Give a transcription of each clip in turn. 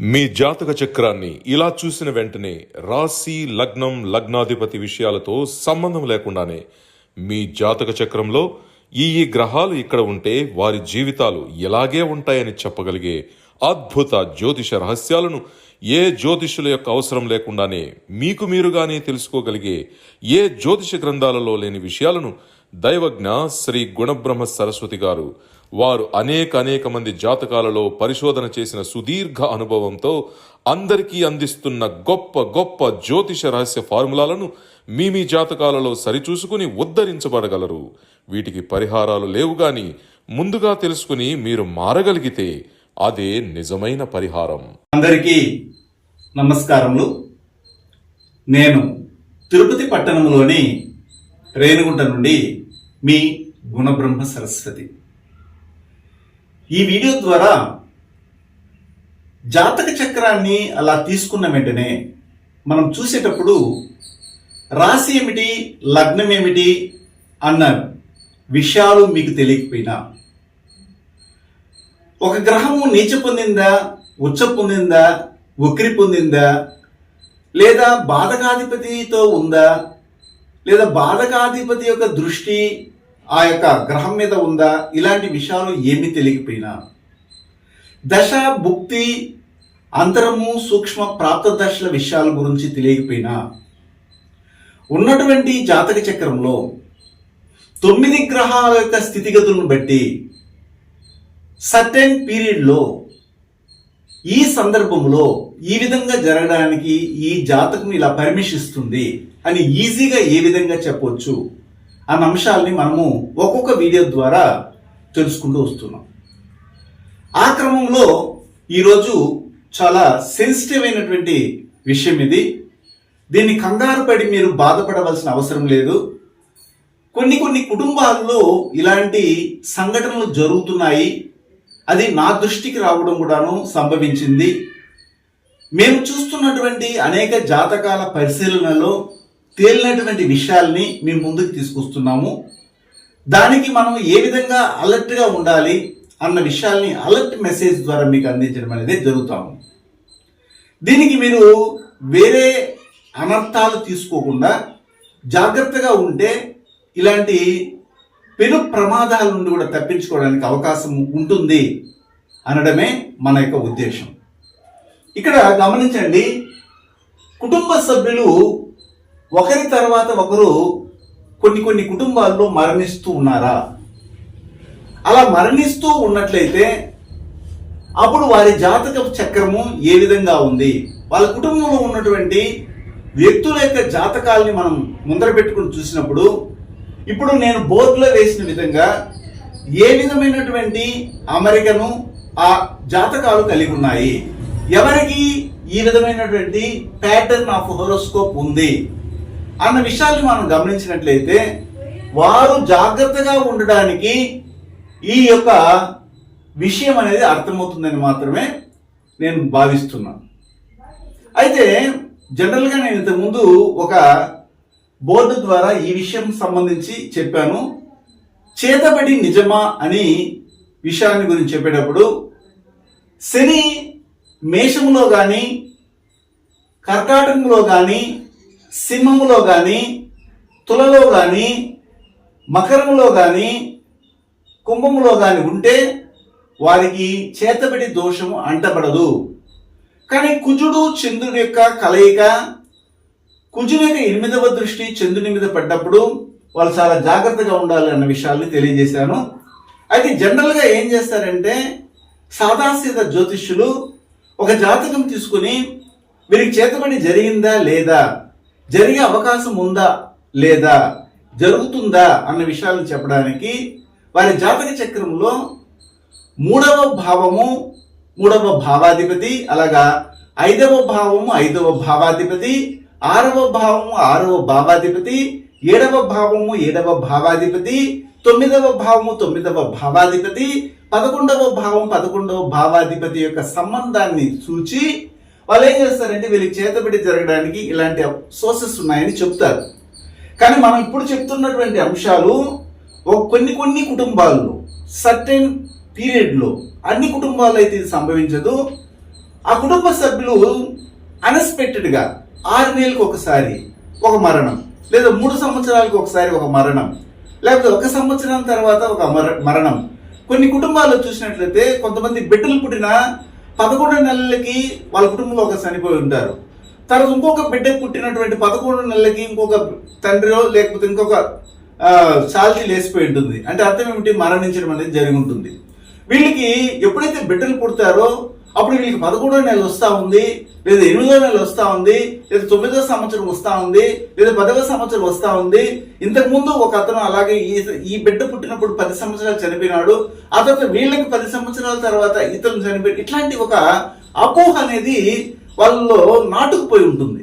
మీ జాతక చక్రాన్ని ఇలా చూసిన వెంటనే రాశి లగ్నం లగ్నాధిపతి విషయాలతో సంబంధం లేకుండానే మీ జాతక చక్రంలో ఈ ఈ గ్రహాలు ఇక్కడ ఉంటే వారి జీవితాలు ఎలాగే ఉంటాయని చెప్పగలిగే అద్భుత జ్యోతిష రహస్యాలను ఏ జ్యోతిషుల యొక్క అవసరం లేకుండానే మీకు మీరుగానే తెలుసుకోగలిగే ఏ జ్యోతిష గ్రంథాలలో లేని విషయాలను దైవజ్ఞ శ్రీ గుణబ్రహ్మ సరస్వతి గారు. వారు అనేక అనేక మంది జాతకాలలో పరిశోధన చేసిన సుదీర్ఘ అనుభవంతో అందరికీ అందిస్తున్న గొప్ప గొప్ప జ్యోతిష రహస్య ఫార్ములాలను మీ మీ జాతకాలలో సరిచూసుకుని ఉద్ధరించబడగలరు. వీటికి పరిహారాలు లేవు గాని ముందుగా తెలుసుకుని మీరు మారగలిగితే అదే నిజమైన పరిహారం. అందరికీ నమస్కారములు. నేను తిరుపతి పట్టణంలోని రేణుగుంట నుండి మీ గుణబ్రహ్మ సరస్వతి. ఈ వీడియో ద్వారా జాతక చక్రాన్ని అలా తీసుకున్న వెంటనే మనం చూసేటప్పుడు రాశి ఏమిటి లగ్నం ఏమిటి అన్న విషయాలు మీకు తెలియకపోయినా ఒక గ్రహము నీచ పొందిందా ఉచ్చ పొందిందా ఉక్రి పొందిందా లేదా బాధకాధిపతితో ఉందా లేదా బాధకాధిపతి యొక్క దృష్టి ఆ యొక్క గ్రహం మీద ఉందా? ఇలాంటి విషయాలు ఏమి తెలియకపోయినా. దశ భుక్తి అంతరము సూక్ష్మ ప్రాప్త దశల విషయాల గురించి తెలియకపోయినా ఉన్నటువంటి జాతక చక్రంలో తొమ్మిది గ్రహాల యొక్క స్థితిగతులను బట్టి సర్టెన్ పీరియడ్లో ఈ సందర్భంలో ఈ విధంగా జరగడానికి ఈ జాతకం ఇలా పర్మిషిస్తుంది అని ఈజీగా ఏ విధంగా చెప్పవచ్చు అన్న అంశాలని మనము ఒక్కొక్క వీడియో ద్వారా తెలుసుకుంటూ వస్తున్నాం. ఆ క్రమంలో ఈరోజు చాలా సెన్సిటివ్ అయినటువంటి విషయం ఇది. దీన్ని కంగారు పడి మీరు బాధపడవలసిన అవసరం లేదు. కొన్ని కొన్ని కుటుంబాల్లో ఇలాంటి సంఘటనలు జరుగుతున్నాయి. అది నా దృష్టికి రావడం కూడాను సంభవించింది. మేము చూస్తున్నటువంటి అనేక జాతకాల పరిశీలనలో తేలినటువంటి విషయాల్ని మేము ముందుకు తీసుకొస్తున్నాము. దానికి మనం ఏ విధంగా అలర్ట్గా ఉండాలి అన్న విషయాల్ని అలర్ట్ మెసేజ్ ద్వారా మీకు అందించడం అనేది జరుగుతాము దీనికి మీరు వేరే అనర్థాలు తీసుకోకుండా జాగ్రత్తగా ఉంటే ఇలాంటి పెను ప్రమాదాల నుండి కూడా తప్పించుకోవడానికి అవకాశం ఉంటుంది అనడమే మన యొక్క ఉద్దేశం. ఇక్కడ గమనించండి కుటుంబ సభ్యులు ఒకరి తర్వాత ఒకరు కొన్ని కొన్ని కుటుంబాల్లో మరణిస్తూ ఉన్నారా? అలా మరణిస్తూ ఉన్నట్లయితే అప్పుడు వారి జాతక చక్రము ఏ విధంగా ఉంది? వాళ్ళ కుటుంబంలో ఉన్నటువంటి వ్యక్తుల యొక్క జాతకాల్ని మనం ముందర పెట్టుకుని చూసినప్పుడు ఇప్పుడు నేను బోర్డులో వేసిన విధంగా ఏ విధమైనటువంటి అమరికను ఆ జాతకాలు కలిగి ఉన్నాయి? ఎవరికి ఈ విధమైనటువంటి ప్యాటర్న్ ఆఫ్ హోరోస్కోప్ ఉంది? అన్న విషయాల్ని మనం గమనించినట్లయితే వారు జాగ్రత్తగా ఉండడానికి ఈ యొక్క విషయం అనేది అర్థమవుతుందని మాత్రమే నేను భావిస్తున్నాను అయితే జనరల్గా నేను ఇంతకుముందు ఒక బోర్డు ద్వారా ఈ విషయం సంబంధించి చెప్పాను. చేతబడి నిజమా అని విషయాన్ని గురించి చెప్పేటప్పుడు శని మేషంలో కానీ కర్కాటకంలో కానీ సింహములో కానీ తులలో కానీ మకరములో కానీ కుంభములో కానీ ఉంటే వారికి చేతబడి దోషము అంటబడదు. కానీ కుజుడు చంద్రుని యొక్క కలయిక కుజుని యొక్క ఎనిమిదవ దృష్టి చంద్రుని మీద పడ్డప్పుడు వాళ్ళు చాలా జాగ్రత్తగా ఉండాలి అన్న విషయాల్ని తెలియజేశాను. అయితే జనరల్గా ఏం చేస్తారంటే సాదాసీద జ్యోతిష్యులు ఒక జాతకం తీసుకుని వీరికి చేతబడి జరిగిందా లేదా జరిగే అవకాశం ఉందా లేదా జరుగుతుందా అన్న విషయాలను చెప్పడానికి వారి జాతక చక్రంలో మూడవ భావము మూడవ భావాధిపతి అలాగా ఐదవ భావము ఐదవ భావాధిపతి ఆరవ భావము ఆరవ భావాధిపతి ఏడవ భావము ఏడవ భావాధిపతి తొమ్మిదవ భావము తొమ్మిదవ భావాధిపతి పదకొండవ భావం పదకొండవ భావాధిపతి యొక్క సంబంధాన్ని చూచి వాళ్ళు ఏం చేస్తారంటే వీళ్ళకి చేతబడి జరగడానికి ఇలాంటి సోర్సెస్ ఉన్నాయని చెప్తారు. కానీ మనం ఇప్పుడు చెప్తున్నటువంటి అంశాలు కొన్ని కొన్ని కుటుంబాల్లో సర్టెన్ పీరియడ్లో అన్ని కుటుంబాల్లో అయితే ఇది సంభవించదు. ఆ కుటుంబ సభ్యులు అన్ఎక్స్పెక్టెడ్గా ఆరు నెలలకు ఒకసారి ఒక మరణం లేదా మూడు సంవత్సరాలకు ఒకసారి ఒక మరణం లేకపోతే ఒక సంవత్సరం తర్వాత ఒక మర- మరణం. కొన్ని కుటుంబాల్లో చూసినట్లయితే కొంతమంది బిడ్డలు పుట్టిన పదకొండు నెలలకి వాళ్ళ కుటుంబంలో ఒక చనిపోయి ఉంటారు. తర్వాత ఇంకొక బిడ్డ పుట్టినటువంటి పదకొండు నెలలకి ఇంకొక తండ్రిలో లేకపోతే ఇంకొక ఆ, లేసిపోయి ఉంటుంది. అంటే అర్థం ఏమిటి? మరణించడం అనేది జరిగి ఉంటుంది. వీళ్ళకి ఎప్పుడైతే బిడ్డలు పుడతారో అప్పుడు వీళ్ళకి పదకొండో నెల వస్తూ ఉంది లేదా ఎనిమిదో నెల వస్తూ ఉంది లేదా తొమ్మిదో సంవత్సరం వస్తూ ఉంది లేదా పదవ సంవత్సరం వస్తూ ఉంది. ఇంతకుముందు ఒక అతను అలాగే ఈ ఈ బిడ్డ పుట్టినప్పుడు పది సంవత్సరాలు చనిపోయినాడు ఆ తర్వాత వీళ్ళకి పది సంవత్సరాల తర్వాత ఇతరులు చనిపోయి ఇట్లాంటి ఒక అపోహ అనేది వాళ్ళలో నాటుకుపోయి ఉంటుంది.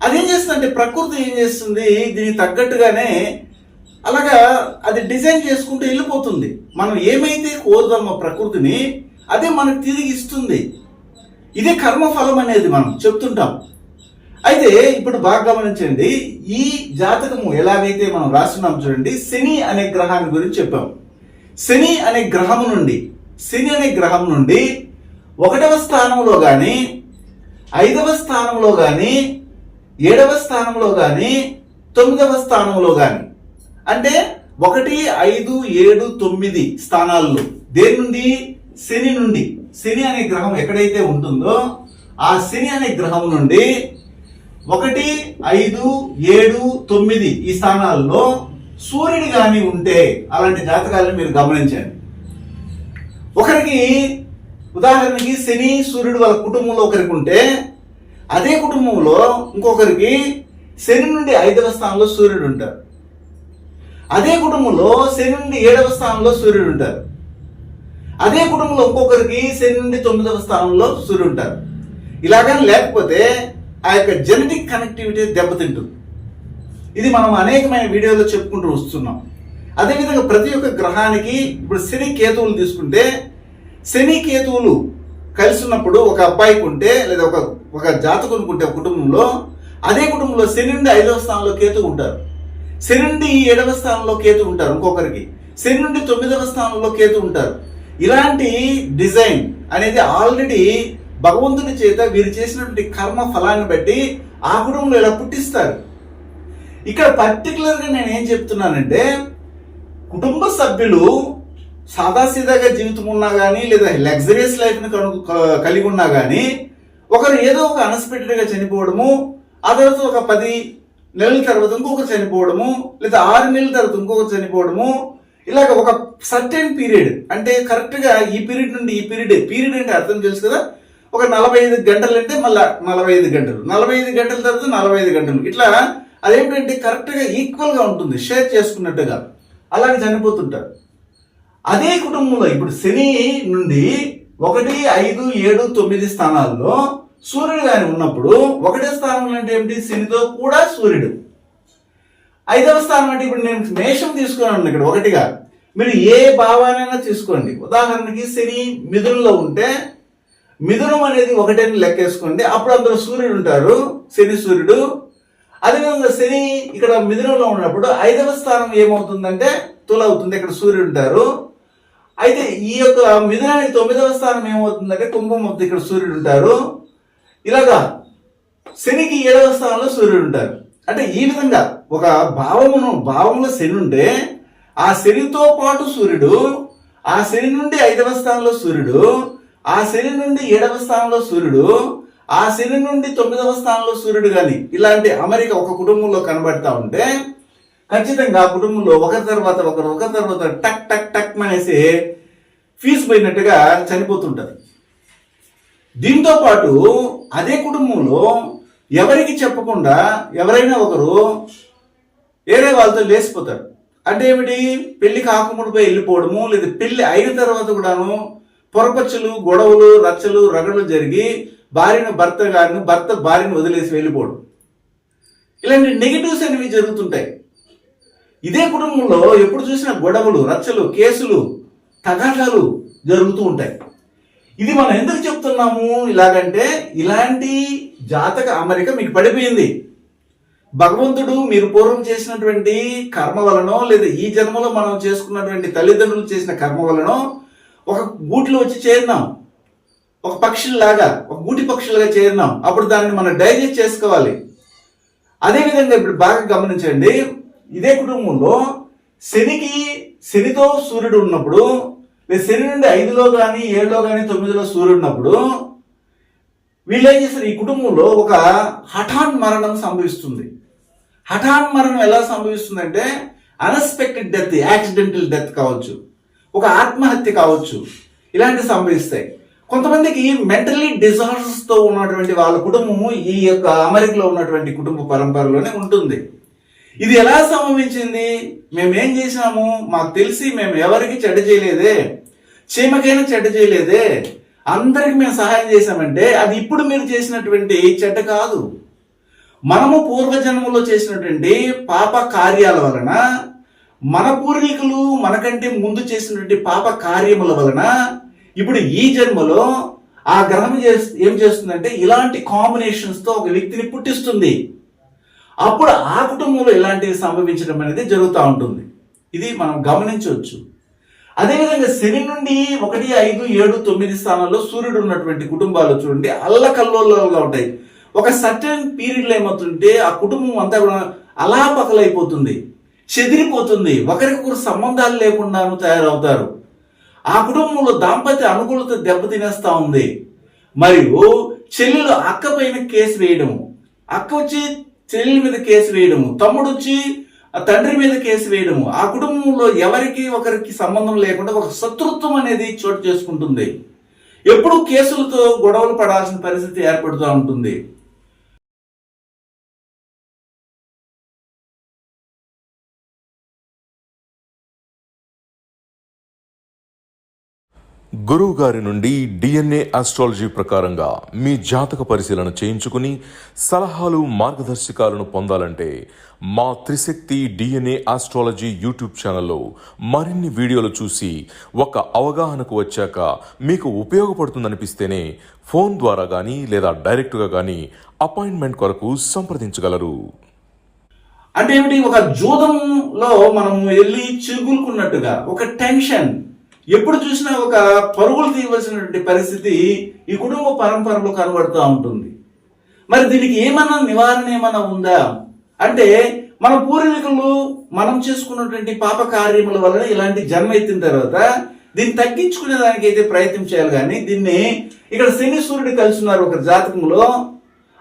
అదేం చేస్తుందంటే ప్రకృతి ఏం చేస్తుంది? దీనికి తగ్గట్టుగానే అలాగా అది డిజైన్ చేసుకుంటూ వెళ్ళిపోతుంది. మనం ఏమైతే కోరుదామో ప్రకృతిని అదే మనకు తిరిగి ఇస్తుంది. ఇదే కర్మఫలం అనేది మనం చెప్తుంటాం. అయితే ఇప్పుడు బాగా గమనించండి ఈ జాతకము ఎలాగైతే మనం రాస్తున్నాం చూడండి శని అనే గ్రహాన్ని గురించి చెప్పాం. శని అనే గ్రహం నుండి శని అనే గ్రహం నుండి ఒకటవ స్థానంలో కానీ ఐదవ స్థానంలో కానీ ఏడవ స్థానంలో కానీ తొమ్మిదవ స్థానంలో కానీ అంటే ఒకటి ఐదు ఏడు తొమ్మిది స్థానాల్లో. దేని నుండి? శని నుండి. శని అనే గ్రహం ఎక్కడైతే ఉంటుందో ఆ శని అనే గ్రహం నుండి ఒకటి ఐదు ఏడు తొమ్మిది ఈ స్థానాల్లో సూర్యుడు కానీ ఉంటే అలాంటి జాతకాలను మీరు గమనించండి. ఒకరికి ఉదాహరణకి శని సూర్యుడు వాళ్ళ కుటుంబంలో ఒకరికి ఉంటే అదే కుటుంబంలో ఇంకొకరికి శని నుండి ఐదవ స్థానంలో సూర్యుడు ఉంటారు అదే కుటుంబంలో శని నుండి ఏడవ స్థానంలో సూర్యుడు ఉంటారు అదే కుటుంబంలో ఇంకొకరికి శని నుండి తొమ్మిదవ స్థానంలో సూర్యుడు ఉంటారు ఇలాగని లేకపోతే ఆ యొక్క జెనెటిక్ కనెక్టివిటీ దెబ్బతింటుంది. ఇది మనం అనేకమైన వీడియోలో చెప్పుకుంటూ వస్తున్నాం. అదేవిధంగా ప్రతి ఒక్క గ్రహానికి ఇప్పుడు శని కేతువులు తీసుకుంటే శని కేతువులు కలిసి ఉన్నప్పుడు ఒక అబ్బాయికి ఉంటే లేదా ఒక ఒక జాతకునికి ఉంటే కుటుంబంలో అదే కుటుంబంలో శనిండి ఐదవ స్థానంలో కేతు ఉంటారు. శనిండి ఏడవ స్థానంలో కేతు ఉంటారు ఇంకొకరికి. శని నుండి తొమ్మిదవ స్థానంలో కేతు ఉంటారు. ఇలాంటి డిజైన్ అనేది ఆల్రెడీ భగవంతుని చేత వీరు చేసినటువంటి కర్మ ఫలాన్ని బట్టి ఆ కుటుంబంలో ఇలా పుట్టిస్తారు. ఇక్కడ పర్టికులర్గా నేను ఏం చెప్తున్నానంటే కుటుంబ సభ్యులు సాదాసీదాగా జీవితం ఉన్నా కానీ లేదా లగ్జరియస్ లైఫ్ని కను- కలిగి ఉన్నా కానీ ఒకరు ఏదో ఒక అన్ఎక్స్పెక్టెడ్గా చనిపోవడము ఆ తర్వాత ఒక పది నెలల తర్వాత ఇంకొకరు చనిపోవడము లేదా ఆరు నెలల తర్వాత ఇంకొకరు చనిపోవడము ఇలాగ ఒక సర్టెన్ పీరియడ్ అంటే కరెక్ట్గా ఈ పీరియడ్ నుండి ఈ పీరియడ్ పీరియడ్ అంటే అర్థం తెలుసు కదా? ఒక నలభై ఐదు గంటలు అంటే మళ్ళీ నలభై ఐదు గంటలు నలభై ఐదు గంటల తర్వాత నలభై ఐదు గంటలు. ఇట్లా అదేంటంటే కరెక్ట్గా ఈక్వల్గా ఉంటుంది షేర్ చేసుకున్నట్టుగా. అలాగే చనిపోతుంటారు. అదే కుటుంబంలో ఇప్పుడు శని నుండి ఒకటి ఐదు ఏడు తొమ్మిది స్థానాల్లో సూర్యుడు కానీ ఉన్నప్పుడు ఒకటే స్థానం అంటే ఏమిటి? శనితో కూడా సూర్యుడు. ఐదవ స్థానం అంటే ఇప్పుడు నేను మేషం తీసుకున్నాను ఇక్కడ ఒకటిగా. మీరు ఏ భావానైనా తీసుకోండి. ఉదాహరణకి శని మిథునంలో ఉంటే మిథునం అనేది ఒకటని లెక్కేసుకోండి. అప్పుడు అందులో సూర్యుడు ఉంటారు. శని సూర్యుడు. అదేవిధంగా శని ఇక్కడ మిథునంలో ఉన్నప్పుడు ఐదవ స్థానం ఏమవుతుందంటే తుల అవుతుంది. ఇక్కడ సూర్యుడు ఉంటారు. అయితే ఈ యొక్క మిథునానికి తొమ్మిదవ స్థానం ఏమవుతుందంటే కుంభం వద్ద ఇక్కడ సూర్యుడు ఉంటారు. ఇలాగా శనికి ఏడవ స్థానంలో సూర్యుడు ఉంటారు. అంటే ఈ విధంగా ఒక భావమును భావంలో శని ఉంటే ఆ శనితో పాటు సూర్యుడు ఆ శని నుండి ఐదవ స్థానంలో సూర్యుడు ఆ శని నుండి ఏడవ స్థానంలో సూర్యుడు ఆ శని నుండి తొమ్మిదవ స్థానంలో సూర్యుడు కానీ ఇలాంటి అమెరికా ఒక కుటుంబంలో కనబడతా ఉంటే ఖచ్చితంగా ఆ కుటుంబంలో ఒకరి తర్వాత ఒకరు ఒకరి తర్వాత టక్ టక్ టక్ అనేసి ఫీజు పోయినట్టుగా చనిపోతుంటారు దీంతో పాటు అదే కుటుంబంలో ఎవరికి చెప్పకుండా ఎవరైనా ఒకరు వేరే వాళ్ళతో లేచిపోతారు. అంటే ఏమిటి? పెళ్ళి కాకముడిపై వెళ్ళిపోవడము లేదా పెళ్ళి అయిన తర్వాత కూడాను పొరపచ్చులు గొడవలు రచ్చలు రగడలు జరిగి భార్యను భర్త గారిని భర్త భార్యను వదిలేసి వెళ్ళిపోవడం. ఇలాంటి నెగిటివ్స్ అనేవి జరుగుతుంటాయి. ఇదే కుటుంబంలో ఎప్పుడు చూసినా గొడవలు రచ్చలు కేసులు తగాదాలు జరుగుతూ ఉంటాయి. ఇది మనం ఎందుకు చెప్తున్నాము? ఇలాగంటే ఇలాంటి జాతక అమరిక మీకు పడిపోయింది. భగవంతుడు మీరు పూర్వం చేసినటువంటి కర్మ వలనో లేదా ఈ జన్మలో మనం చేసుకున్నటువంటి తల్లిదండ్రులు చేసిన కర్మ వలనో ఒక గూటిలో వచ్చి చేరినాం. ఒక పక్షుల్లాగా ఒక గూటి పక్షులుగా చేరినాం. అప్పుడు దాన్ని మనం డైజెస్ట్ చేసుకోవాలి. అదేవిధంగా ఇప్పుడు బాగా గమనించండి ఇదే కుటుంబంలో శనికి శనితో సూర్యుడు ఉన్నప్పుడు లేదా శని నుండి ఐదులో కానీ ఏడులో కానీ తొమ్మిదిలో సూర్యుడు ఉన్నప్పుడు వీళ్ళు ఏం చేస్తారు? ఈ కుటుంబంలో ఒక హఠాన్ మరణం సంభవిస్తుంది. హఠాన్ మరణం ఎలా సంభవిస్తుందంటే అన్ఎక్స్పెక్టెడ్ డెత్ యాక్సిడెంటల్ డెత్ కావచ్చు. ఒక ఆత్మహత్య కావచ్చు. ఇలాంటివి సంభవిస్తాయి. కొంతమందికి మెంటలీ డిజార్డర్స్తో ఉన్నటువంటి వాళ్ళ కుటుంబము ఈ యొక్క అమెరికలో ఉన్నటువంటి కుటుంబ పరంపరలోనే ఉంటుంది. ఇది ఎలా సంభవించింది? మేమేం చేసినాము మాకు తెలిసి మేము ఎవరికి చెడ్డ చేయలేదే? చీమకైనా చెడ్డ చేయలేదే? అందరికి మేము సహాయం చేశామంటే అది ఇప్పుడు మీరు చేసినటువంటి చెడ్డ కాదు. మనము పూర్వజన్మలో చేసినటువంటి పాప కార్యాల వలన మన పూర్వీకులు మనకంటే ముందు చేసినటువంటి పాప కార్యముల వలన ఇప్పుడు ఈ జన్మలో ఆ గ్రహం చేస్తు ఏం చేస్తుందంటే ఇలాంటి కాంబినేషన్స్తో ఒక వ్యక్తిని పుట్టిస్తుంది. అప్పుడు ఆ కుటుంబంలో ఇలాంటివి సంభవించడం అనేది జరుగుతూ ఉంటుంది. ఇది మనం గమనించవచ్చు. అదేవిధంగా శని నుండి ఒకటి ఐదు ఏడు తొమ్మిది స్థానాల్లో సూర్యుడు ఉన్నటువంటి కుటుంబాలు చూడండి అల్లకల్లోలంగా ఉంటాయి. ఒక సర్టన్ పీరియడ్లో ఏమవుతుంటే ఆ కుటుంబం అంతా కూడా అలాపకలైపోతుంది చెదిరిపోతుంది ఒకరికొకరు సంబంధాలు లేకుండాను తయారవుతారు. ఆ కుటుంబంలో దాంపత్య అనుకూలత దెబ్బతినేస్తూ ఉంది. మరియు చెల్లెలు అక్క పైన కేసు వేయడము అక్క వచ్చి చెల్లెల మీద కేసు వేయడము తమ్ముడు వచ్చి ఆ తండ్రి మీద కేసు వేయడము ఆ కుటుంబంలో ఎవరికి ఒకరికి సంబంధం లేకుండా ఒక శత్రుత్వం అనేది చోటు చేసుకుంటుంది. ఎప్పుడు కేసులతో గొడవలు పడాల్సిన పరిస్థితి ఏర్పడుతూ ఉంటుంది. గురువు గారి నుండి డిఎన్ఏ ఆస్ట్రాలజీ ప్రకారంగా మీ జాతక పరిశీలన చేయించుకుని సలహాలు మార్గదర్శకాలను పొందాలంటే మా త్రిశక్తి డిఎన్ఏ ఆస్ట్రాలజీ యూట్యూబ్ ఛానల్లో మరిన్ని వీడియోలు చూసి ఒక అవగాహనకు వచ్చాక మీకు ఉపయోగపడుతుందనిపిస్తేనే ఫోన్ ద్వారా కానీ లేదా డైరెక్ట్గా కానీ అపాయింట్మెంట్ కొరకు సంప్రదించగలరు. అంటే ఏమిటి? ఒక జూదంలో మనం వెళ్ళి చిగులుకున్నట్టుగా ఒక టెన్షన్ ఎప్పుడు చూసినా ఒక పరుగులు తీయవలసినటువంటి పరిస్థితి ఈ కుటుంబ పరంపరలో కనబడుతూ ఉంటుంది. మరి దీనికి ఏమన్నా నివారణ ఏమన్నా ఉందా? అంటే మన పూర్వీకులు మనం చేసుకున్నటువంటి పాప కార్యముల వలన ఇలాంటి జన్మ ఎత్తిన తర్వాత దీన్ని తగ్గించుకునే దానికి అయితే ప్రయత్నం చేయాలి. కానీ దీన్ని ఇక్కడ శని సూర్యుడు కలిసినారు ఒక జాతకంలో.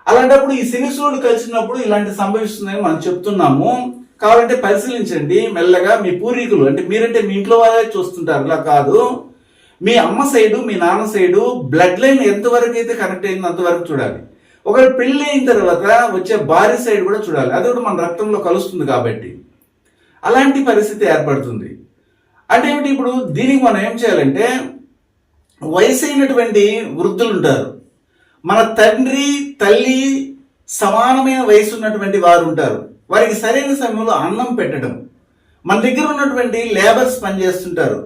అలాంటప్పుడు ఈ శని సూర్యుడు కలిసినప్పుడు ఇలాంటి సంభవిస్తుందని మనం చెప్తున్నాము. కావాలంటే పరిశీలించండి మెల్లగా మీ పూర్వీకులు. అంటే మీరంటే మీ ఇంట్లో వాళ్ళే చూస్తుంటారు. ఇలా కాదు. మీ అమ్మ సైడు మీ నాన్న సైడు బ్లడ్ లైన్ ఎంతవరకు అయితే కనెక్ట్ అయిందో అంతవరకు చూడాలి. ఒకవేళ పెళ్ళి అయిన తర్వాత వచ్చే భార్య సైడ్ కూడా చూడాలి. అది కూడా మన రక్తంలో కలుస్తుంది కాబట్టి. అలాంటి పరిస్థితి ఏర్పడుతుంది. అంటే ఏమిటి ఇప్పుడు? దీనికి మనం ఏం చేయాలంటే వయసు అయినటువంటి వృద్ధులు ఉంటారు. మన తండ్రి తల్లి సమానమైన వయసు ఉన్నటువంటి వారు ఉంటారు. వారికి సరైన సమయంలో అన్నం పెట్టడం. మన దగ్గర ఉన్నటువంటి లేబర్స్ పనిచేస్తుంటారు.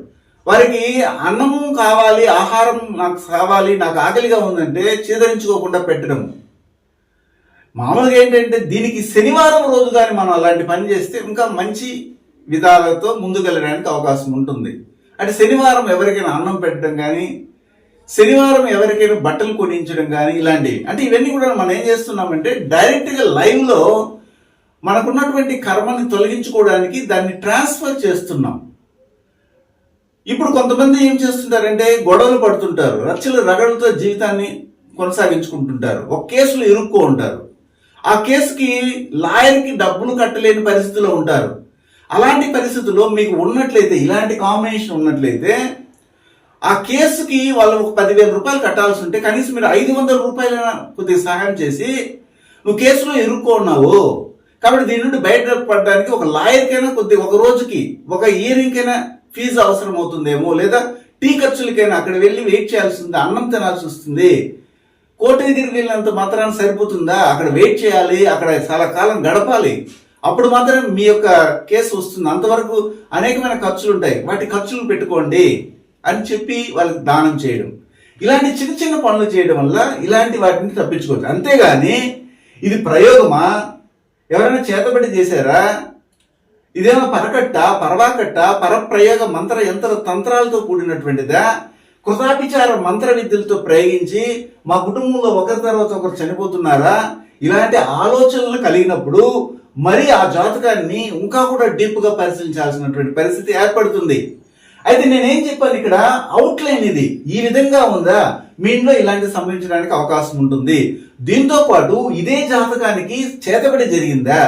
వారికి అన్నము కావాలి ఆహారం నాకు కావాలి నాకు ఆకలిగా ఉందంటే చేదరించుకోకుండా పెట్టడం. మామూలుగా ఏంటంటే దీనికి శనివారం రోజు కానీ మనం అలాంటి పని చేస్తే ఇంకా మంచి విధాలతో ముందుకెళ్ళడానికి అవకాశం ఉంటుంది. అంటే శనివారం ఎవరికైనా అన్నం పెట్టడం కానీ శనివారం ఎవరికైనా బట్టలు కొనించడం కానీ ఇలాంటివి. అంటే ఇవన్నీ కూడా మనం ఏం చేస్తున్నామంటే డైరెక్ట్గా లైవ్లో మనకున్నటువంటి కర్మని తొలగించుకోవడానికి దాన్ని ట్రాన్స్ఫర్ చేస్తున్నాం. ఇప్పుడు కొంతమంది ఏం చేస్తుంటారంటే గొడవలు పడుతుంటారు. రచ్చలు రగడలతో జీవితాన్ని కొనసాగించుకుంటుంటారు. ఒక కేసులో ఇరుక్కో ఉంటారు. ఆ కేసుకి లాయర్కి డబ్బులు కట్టలేని పరిస్థితిలో ఉంటారు. అలాంటి పరిస్థితుల్లో మీకు ఉన్నట్లయితే ఇలాంటి కాంబినేషన్ ఉన్నట్లయితే ఆ కేసుకి వాళ్ళు ఒక పదివేల రూపాయలు కట్టాల్సి ఉంటే కనీసం మీరు ఐదు వందల రూపాయలైనా కొద్దిగా సహాయం చేసి నువ్వు కేసులో ఇరుక్కున్నావు కాబట్టి దీని నుండి బయటపడడానికి ఒక లాయర్కైనా కొద్దిగా ఒక రోజుకి ఒక ఇయరింగ్కైనా ఫీజు అవసరం అవుతుందేమో లేదా టీ ఖర్చులకైనా అక్కడ వెళ్ళి వెయిట్ చేయాల్సింది అన్నం తినాల్సి వస్తుంది. కోర్టు దగ్గరికి వెళ్ళినంత మాత్రాన్ని సరిపోతుందా? అక్కడ వెయిట్ చేయాలి అక్కడ చాలా కాలం గడపాలి. అప్పుడు మాత్రం మీ యొక్క కేసు వస్తుంది. అంతవరకు అనేకమైన ఖర్చులు ఉంటాయి వాటి ఖర్చులు పెట్టుకోండి అని చెప్పి వాళ్ళకి దానం చేయడం. ఇలాంటి చిన్న చిన్న పనులు చేయడం వల్ల ఇలాంటి వాటిని తప్పించుకోవచ్చు. అంతేగాని ఇది ప్రయోగమా? ఎవరైనా చేతబడి చేశారా? ఇదేమో పరకట్ట పరవాకట్ట పరప్రయోగ మంత్ర యంత్ర తంత్రాలతో కూడినటువంటిదా? కృతాభిచార మంత్ర విద్యలతో ప్రయోగించి మా కుటుంబంలో ఒకరి తర్వాత ఒకరు చనిపోతున్నారా? ఇలాంటి ఆలోచనలు కలిగినప్పుడు మరి ఆ జాతకాన్ని ఇంకా కూడా డీప్గా పరిశీలించాల్సినటువంటి పరిస్థితి ఏర్పడుతుంది. అయితే నేనేం చెప్పాను ఇక్కడ? అవుట్లైన్ ఇది. ఈ విధంగా ఉందా? మీ ఇంట్లో ఇలాంటి సంభవించడానికి అవకాశం ఉంటుంది. దీంతో పాటు ఇదే జాతకానికి చేతబడి జరిగిందా?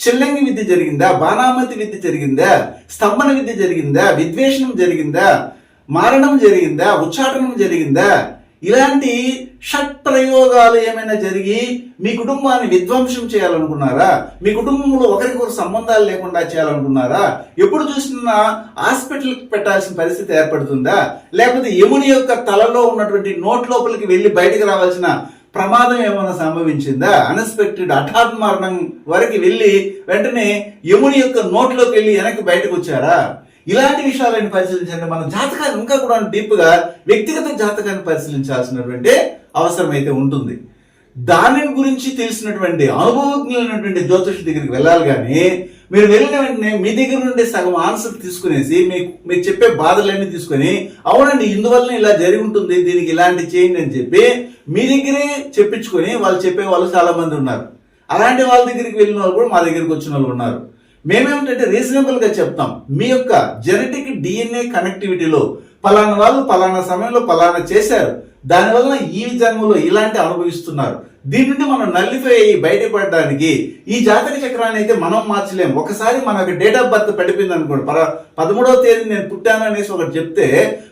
చిల్లంగి విద్య జరిగిందా? బాణామతి విద్య జరిగిందా? స్తంభన విద్య జరిగిందా? విద్వేషణం జరిగిందా? మారణం జరిగిందా? ఉచ్చాటనం జరిగిందా? ఇలాంటి షట్ ప్రయోగాలు ఏమైనా జరిగి మీ కుటుంబాన్ని విధ్వంసం చేయాలనుకున్నారా? మీ కుటుంబంలో ఒకరికొకరు సంబంధాలు లేకుండా చేయాలనుకున్నారా? ఎప్పుడు చూసినా హాస్పిటల్కి పెట్టాల్సిన పరిస్థితి ఏర్పడుతుందా? లేకపోతే యముని యొక్క తలలో ఉన్నటువంటి నోట్ లోపలికి వెళ్ళి బయటకు రావాల్సిన ప్రమాదం ఏమైనా సంభవించిందా? అన్ఎక్స్పెక్టెడ్ హఠాత్ మరణం వరకు వెళ్ళి వెంటనే యముని యొక్క నోట్లోకి వెళ్ళి వెనక్కి బయటకు వచ్చారా? ఇలాంటి విషయాలను పరిశీలించండి. మన జాతకాన్ని ఇంకా కూడా డీప్గా వ్యక్తిగత జాతకాన్ని పరిశీలించాల్సినటువంటి అవసరం అయితే ఉంటుంది. దాని గురించి తెలిసినటువంటి అనుభవజ్ఞులైనటువంటి జ్యోతిషి దగ్గరికి వెళ్ళాలి కానీ మీరు వెళ్ళిన వెంటనే మీ దగ్గర నుండి సగం ఆన్సర్ తీసుకునేసి మీకు మీరు చెప్పే బాధలన్నీ తీసుకొని అవునండి ఇందువల్ల ఇలా జరిగి ఉంటుంది దీనికి ఇలాంటి చేయండి అని చెప్పి మీ దగ్గరే చెప్పించుకొని వాళ్ళు చెప్పే వాళ్ళు చాలా మంది ఉన్నారు. అలాంటి వాళ్ళ దగ్గరికి వెళ్ళిన వాళ్ళు కూడా మా దగ్గరికి వచ్చిన వాళ్ళు ఉన్నారు. మేమేమిటంటే రీజనబుల్గా చెప్తాం. మీ యొక్క జెనెటిక్ డిఎన్ఏ కనెక్టివిటీలో పలానా వాళ్ళు పలానా సమయంలో పలానా చేశారు. దానివల్ల ఈ జన్మలో ఇలాంటి అనుభవిస్తున్నారు. దీని నుండి మనం నల్లిఫై అయ్యి బయటపడడానికి ఈ జాతక చక్రాన్ని అయితే మనం మార్చలేం. ఒకసారి మనకు డేట్ ఆఫ్ బర్త్ పడిపోయింది అనుకోండి. పర పదమూడవ తేదీ నేను పుట్టాను అనేసి ఒకటి చెప్తే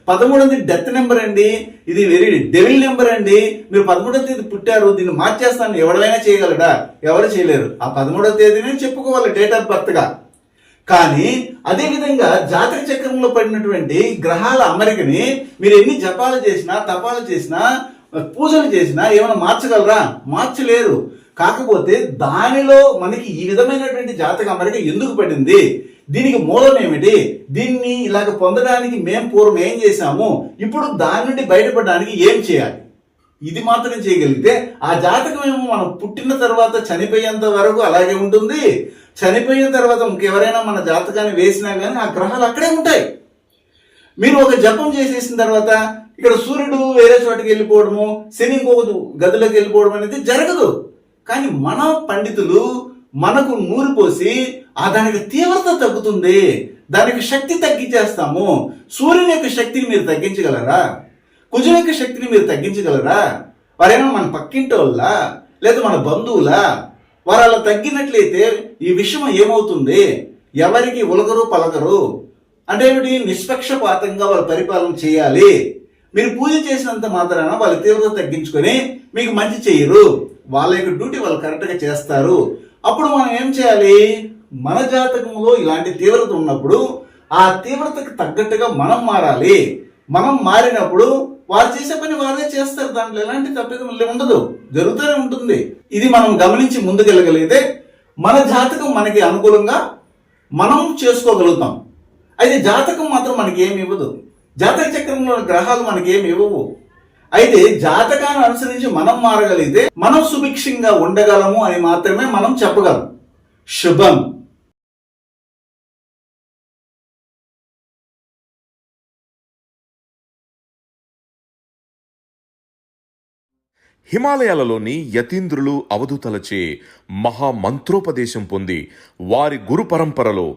పదమూడవది డెత్ నెంబర్ అండి ఇది వెరీ డెవిల్ నెంబర్ అండి. మీరు పదమూడవ తేదీ పుట్టారు దీన్ని మార్చేస్తాను. ఎవరైనా చేయగలడా? ఎవరు చేయలేరు. ఆ పదమూడవ తేదీనే చెప్పుకోవాలి డేట్ ఆఫ్ బర్త్గా. కానీ అదేవిధంగా జాతక చక్రంలో పడినటువంటి గ్రహాల అమరికని మీరు ఎన్ని జపాలు చేసినా తపాలు చేసినా పూజలు చేసినా ఏమైనా మార్చగలరా? మార్చలేరు కాకపోతే దానిలో మనకి ఈ విధమైనటువంటి జాతక అమరిక ఎందుకు పడింది? దీనికి మూలం ఏమిటి? దీన్ని ఇలాగ పొందడానికి మేం పూర్వం ఏం చేశాము? ఇప్పుడు దాని నుండి బయటపడడానికి ఏం చేయాలి? ఇది మాత్రం చేయగలిగితే ఆ జాతకం ఏమో మనం పుట్టిన తర్వాత చనిపోయేంత వరకు అలాగే ఉంటుంది. చనిపోయిన తర్వాత ఇంకెవరైనా మన జాతకాన్ని వేసినా కానీ ఆ గ్రహాలు అక్కడే ఉంటాయి. మీరు ఒక జపం చేసేసిన తర్వాత ఇక్కడ సూర్యుడు వేరే చోటకి వెళ్ళిపోవడము శని ఇంకొక గదిలోకి వెళ్ళిపోవడం అనేది జరగదు. కానీ మన పండితులు మనకు నూరు పోసి ఆ దానికి తీవ్రత తగ్గుతుంది. దానికి శక్తి తగ్గించేస్తాము. సూర్యుని యొక్క శక్తిని మీరు తగ్గించగలరా? కుజుని యొక్క శక్తిని మీరు తగ్గించగలరా? వారేమో మన పక్కింటి లేదా మన బంధువులా వారు అలా తగ్గినట్లయితే ఈ విషయం ఏమవుతుంది? ఎవరికి ఉలగరు పలకరు? అంటే ఏమిటి? నిష్పక్షపాతంగా వాళ్ళు పరిపాలన చేయాలి. మీరు పూజ చేసినంత మాత్రాన వాళ్ళ తీవ్రత తగ్గించుకొని మీకు మంచి చేయరు. వాళ్ళ యొక్క డ్యూటీ వాళ్ళు కరెక్ట్గా చేస్తారు. అప్పుడు మనం ఏం చేయాలి? మన జాతకంలో ఇలాంటి తీవ్రత ఉన్నప్పుడు ఆ తీవ్రతకు తగ్గట్టుగా మనం మారాలి. మనం మారినప్పుడు వారు చేసే పని వారే చేస్తారు. దాంట్లో ఎలాంటి తప్పిదం ఉండదు. జరుగుతూనే ఉంటుంది. ఇది మనం గమనించి ముందుకెళ్ళగలిగితే మన జాతకం మనకి అనుకూలంగా మనం చేసుకోగలుగుతాం. అయితే జాతకం మాత్రం మనకి ఏమి ఇవ్వదు. జాతక చక్రంలో గ్రహాలు మనకి ఏమి ఇవ్వవు. అయితే జాతకాన్ని అనుసరించి మనం మారగలిగితే మనం సుభిక్షంగా ఉండగలము అని మాత్రమే మనం చెప్పగలం. శుభం. హిమాలయాలలోని యతీంద్రులు అవధూతలచే మహామంత్రోపదేశం పొంది వారి గురు పరంపరలో